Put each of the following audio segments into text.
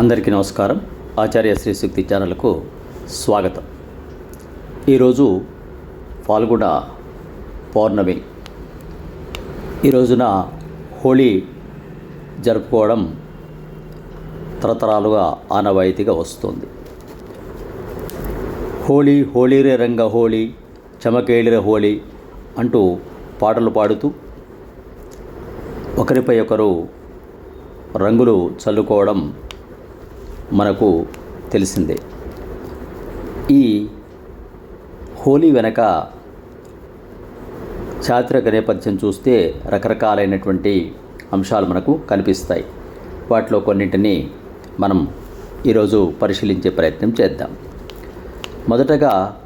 అందరికీ నమస్కారం. ఆచార్య శ్రీ శక్తి ఛానల్కు స్వాగతం. ఈరోజు ఫాల్గుణ పౌర్ణమి. ఈ రోజున హోళీ జరుపుకోవడం తరతరాలుగా ఆనవాయితీగా వస్తుంది. హోళీ హోళీరే రంగ హోళీ చమకేళిరే హోళీ అంటూ పాటలు పాడుతూ ఒకరిపై ఒకరు రంగులు చల్లుకోవడం మనకు తెలిసిందే. ఈ హోలీ వెనక చారిత్రక నేపథ్యం చూస్తే రకరకాలైనటువంటి అంశాలు మనకు కనిపిస్తాయి. వాటిలో కొన్నింటిని మనం ఈరోజు పరిశీలించే ప్రయత్నం చేద్దాం. మొదటగా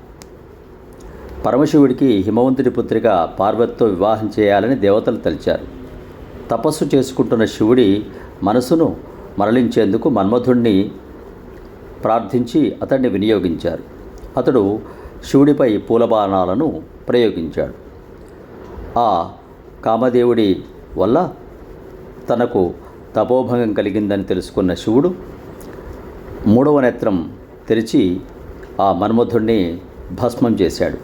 పరమశివుడికి హిమవంతుడి పుత్రిక పార్వతితో వివాహం చేయాలని దేవతలు తలిచారు. తపస్సు చేసుకుంటున్న శివుడి మనసును మరలించేందుకు మన్మధుణ్ణి ప్రార్థించి అతన్ని వినియోగించారు. అతడు శివుడిపై పూలబాణాలను ప్రయోగించాడు. ఆ కామదేవుడి వల్ల తనకు తపోభంగం కలిగిందని తెలుసుకున్న శివుడు మూడవ నేత్రం తెరిచి ఆ మన్మధుణ్ణి భస్మం చేశాడు.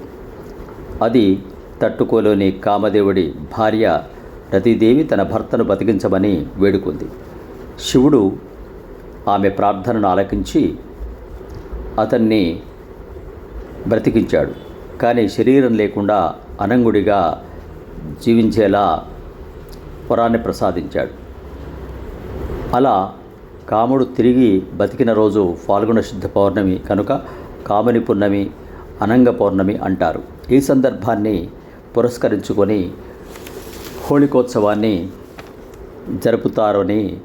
అది తట్టుకోలేని కామదేవుడి భార్య రతిదేవి తన భర్తను బతికించమని వేడుకుంది. శివుడు ఆమె ప్రార్థనను ఆలకించి అతన్ని బ్రతికించాడు. కానీ శరీరం లేకుండా అనంగుడిగా జీవించేలా వరాన్ని ప్రసాదించాడు. అలా కాముడు తిరిగి బతికిన రోజు ఫాల్గుణ శుద్ధ పౌర్ణమి కనుక కాముని పున్నమి అనంగ పౌర్ణమి అంటారు. ఈ సందర్భాన్ని పురస్కరించుకొని హోళికోత్సవాన్ని జరుపుతారని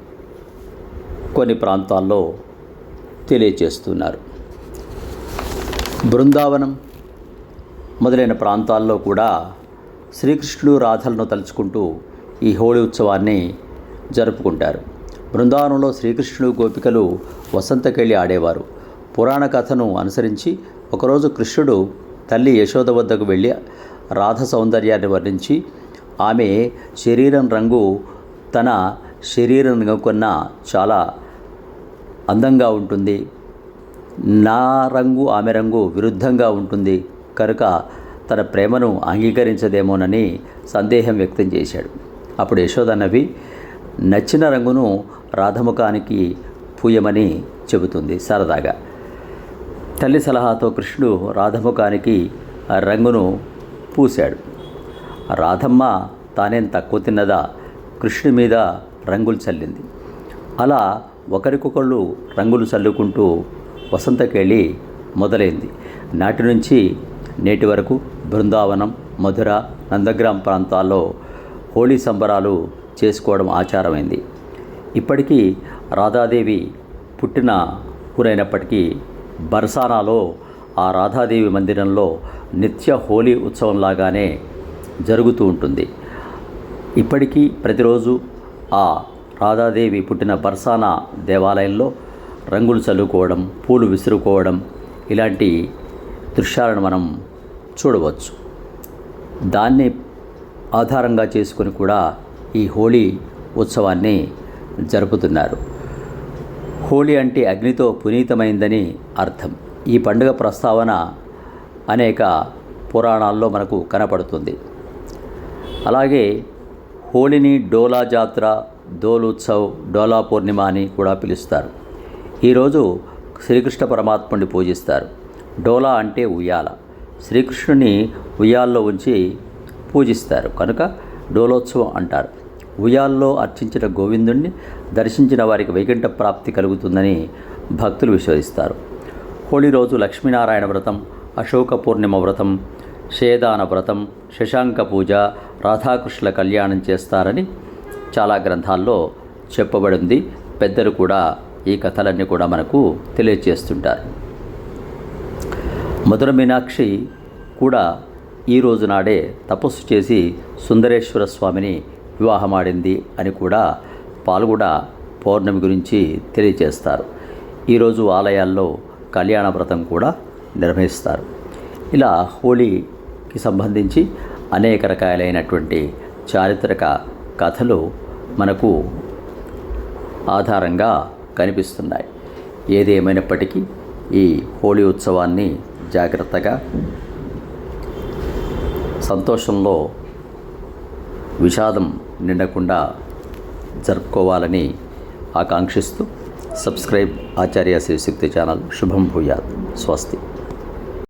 కొన్ని ప్రాంతాల్లో తెలియచేస్తున్నారు. బృందావనం మొదలైన ప్రాంతాల్లో కూడా శ్రీకృష్ణుడు రాధలను తలుచుకుంటూ ఈ హోళీ ఉత్సవాన్ని జరుపుకుంటారు. బృందావనంలో శ్రీకృష్ణుడు గోపికలు వసంతకెళ్ళి ఆడేవారు. పురాణ కథను అనుసరించి ఒకరోజు కృష్ణుడు తల్లి యశోద వద్దకు వెళ్ళి రాధ సౌందర్యాన్ని వర్ణించి ఆమె శరీరం రంగు తన శరీరం కన్నా చాలా అందంగా ఉంటుంది. నా రంగు ఆమె రంగు విరుద్ధంగా ఉంటుంది. కనుక తన ప్రేమను అంగీకరించదేమోనని సందేహం వ్యక్తం చేశాడు. అప్పుడు యశోద నచ్చిన రంగును రాధముఖానికి పూయమని చెబుతుంది సరదాగా తల్లి సలహాతో కృష్ణుడు రాధముఖానికి ఆ రంగును పూశాడు. రాధమ్మ తానేం తక్కువ తిన్నదా? కృష్ణుడి మీద రంగులు చల్లింది. అలా ఒకరికొకళ్ళు రంగులు చల్లుకుంటూ వసంతకెళ్ళి మొదలైంది. నాటి నుంచి నేటి వరకు బృందావనం మధుర నందగ్రామ్ ప్రాంతాల్లో హోళీ సంబరాలు చేసుకోవడం ఆచారమైంది. ఇప్పటికీ రాధాదేవి పుట్టిన ఊరైనప్పటికీ బర్సానాలో ఆ రాధాదేవి మందిరంలో నిత్య హోలీ ఉత్సవం లాగానే జరుగుతూ ఉంటుంది. ఇప్పటికీ ప్రతిరోజు ఆ రాధాదేవి పుట్టిన బర్సానా దేవాలయంలో రంగులు చల్లుకోవడం పూలు విసురుకోవడం ఇలాంటి దృశ్యాలను మనం చూడవచ్చు. దాన్ని ఆధారంగా చేసుకొని కూడా ఈ హోళీ ఉత్సవాన్ని జరుపుతున్నారు. హోళీ అంటే అగ్నితో పునీతమైందని అర్థం. ఈ పండుగ ప్రస్తావన అనేక పురాణాల్లో మనకు కనపడుతుంది. అలాగే హోళీని డోలా జాత్ర దోలుత్సవ్ డోలా పూర్ణిమ అని కూడా పిలుస్తారు. ఈరోజు శ్రీకృష్ణ పరమాత్ముడిని పూజిస్తారు. డోలా అంటే ఉయ్యాల. శ్రీకృష్ణుని ఉయ్యాల్లో ఉంచి పూజిస్తారు. కనుక డోలోత్సవం అంటారు. ఉయ్యాల్లో అర్చించిన గోవిందుణ్ణి దర్శించిన వారికి వైకుంఠ ప్రాప్తి కలుగుతుందని భక్తులు విశ్వసిస్తారు. హోళీ రోజు లక్ష్మీనారాయణ వ్రతం అశోక పూర్ణిమ వ్రతం షేదాన వ్రతం శశాంక పూజ రాధాకృష్ణుల కళ్యాణం చేస్తారని చాలా గ్రంథాల్లో చెప్పబడింది. పెద్దలు కూడా ఈ కథలన్నీ కూడా మనకు తెలియజేస్తుంటారు. మధుర మీనాక్షి కూడా ఈ రోజు నాడే తపస్సు చేసి సుందరేశ్వర స్వామిని వివాహమాడింది అని కూడా పాల్గొడ పౌర్ణమి గురించి తెలియజేస్తారు. ఈరోజు ఆలయాల్లో కళ్యాణ వ్రతం కూడా నిర్వహిస్తారు. ఇలా హోలీకి సంబంధించి అనేక రకాలైనటువంటి చారిత్రక కథలు మనకు ఆధారంగా కనిపిస్తున్నాయి. ఏదేమైనప్పటికీ ఈ హోళీ ఉత్సవాన్ని జాగ్రత్తగా సంతోషంలో విషాదం నిండకుండా జరుపుకోవాలని ఆకాంక్షిస్తూ సబ్స్క్రైబ్ ఆచార్య శివశక్తి ఛానల్. శుభం భూయాత్. స్వస్తి.